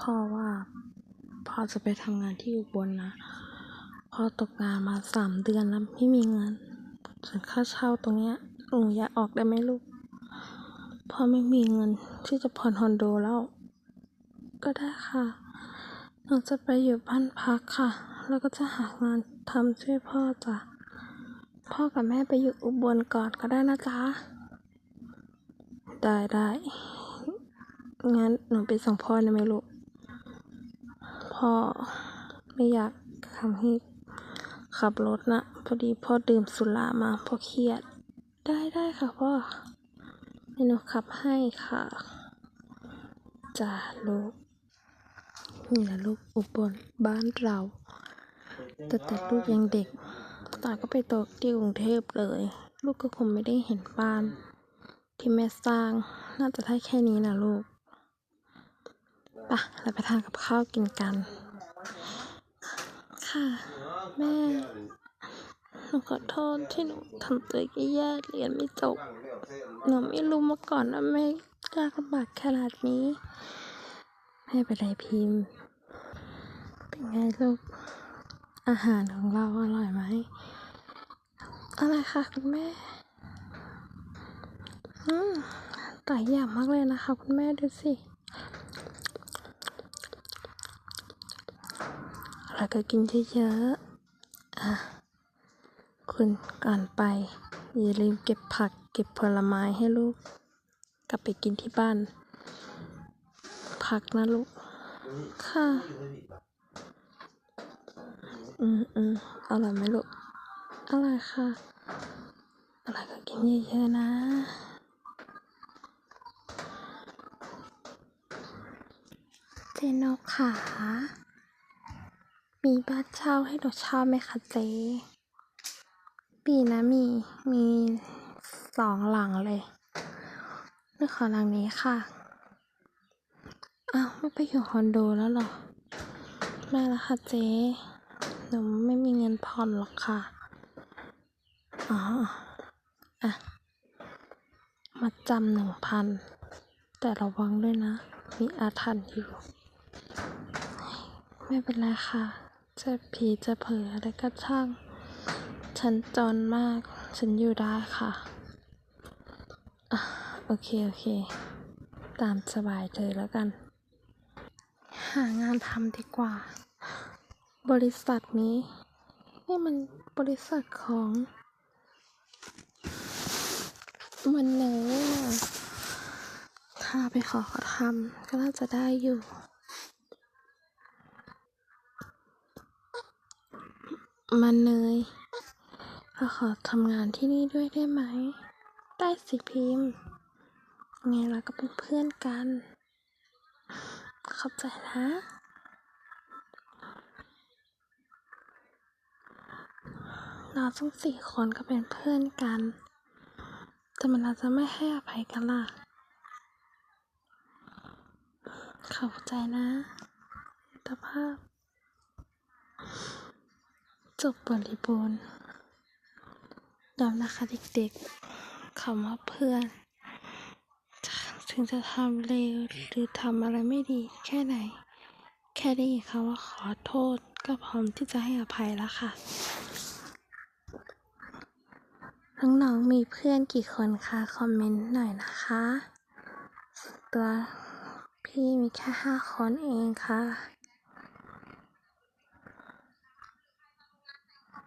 พ่อว่าพ่อจะไปทำงานที่อุบลนะพ่อตกงานมาสามเดือนแล้วไม่มีเงินส่วนค่าเช่าตรงเนี้ยหนูอยากออกได้ไหมลูกพ่อไม่มีเงินที่จะผ่อนคอนโดแล้ว ก็ได้ค่ะหนูจะไปอยู่บ้านพักค่ะ แล้วก็จะหางานทำช่วยพ่อจ้ะพ่อกับแม่ไปอยู่อุบลก่อนก็ได้นะจ๊ะได้ได้งั้นหนูไปส่งพ่อได้ไหมลูก พ่อไม่อยากทำให้ขับรถนะพอดีพ่อดื่มสุรามาพ่อเครียด ได้ได้ค่ะพ่อเดี๋ยวหนูขับให้ค่ะจ้าลูกนี่แหละลูกอุบลบ้านเราแต่แต่ลูกยังเด็กตาก็ไปโตที่กรุงเทพเลย ลูกก็คงไม่ได้เห็นบ้านที่แม่สร้าง น่าจะได้แค่นี้นะลูก ปะเราไปทานกับข้าวกินกัน ค่ะ แม่ หนูขอโทษที่หนูทำตัวแย่ๆเรียนไม่จบ หนูไม่รู้มาก่อนว่าแม่ยากลำบากขนาดนี้ไม่เป็นไรพิมพ์ เป็นไงลูก อาหารของเราอร่อยไหมอะไรคะคุณแม่ อืมหลายอย่างมากเลยนะคะ คุณแม่ดูสิ แล้วก็กินเยอะๆอะคุณก่อนไป อย่าลืมเก็บผัก เก็บผลไม้ให้ลูก กลับไปกินที่บ้าน ผักนะลูก ค่ะ อืมอืมอร่อยไหมลูกอร่อยค่ะอร่อยก็กินเยอะๆนะเจนกขา มีบ้านเช่าให้เราเช่าไหมคะเจ๊ปีนะมี มีสองหลังเลยนี่ขอหลังนี้ค่ะ อ้าว ไม่ไปอยู่คอนโดแล้วเหรอ ไม่ละค่ะเจ๊ หนูไม่มีเงินผ่อนหรอกค่ะ อ๋อ อะ มาจำหนึ่งพัน แต่ระวังด้วยนะ มีอาถรรพ์อยู่ ไม่เป็นไรค่ะ จะผีจะเผลอะไรก็ช่าง ฉันจนมาก ฉันอยู่ได้ค่ะอะโอเค โอเค ตามสบายเธอแล้วกัน หางานทำดีกว่า บริษัทนี้ นี่มันบริษัทของ มันเนยนะถ้าไปขอเขาทำก็น่าจะได้อยู่ มันเนยเราขอทำงานที่นี่ด้วยได้ไหม ได้สิพิมพ์ ไงเราก็เป็นเพื่อนกัน เข้าใจนะเราทั้งสี่คนก็เป็นเพื่อนกัน แต่มันอาจจะไม่ให้อภัยกันล่ะ เข้าใจนะตภาพ จบบริบูรณ์ย้ำนะคะเด็กๆคำว่าเพื่อน ถึงจะทำเลวหรือทำอะไรไม่ดีแค่ไหน แค่ได้ยินคำว่าขอโทษก็พร้อมที่จะให้อภัยแล้วค่ะ น้องๆมีเพื่อนกี่คนคะ คอมเมนต์หน่อยนะคะส่วนตัวพี่มีแค่ห้าคนเองค่ะ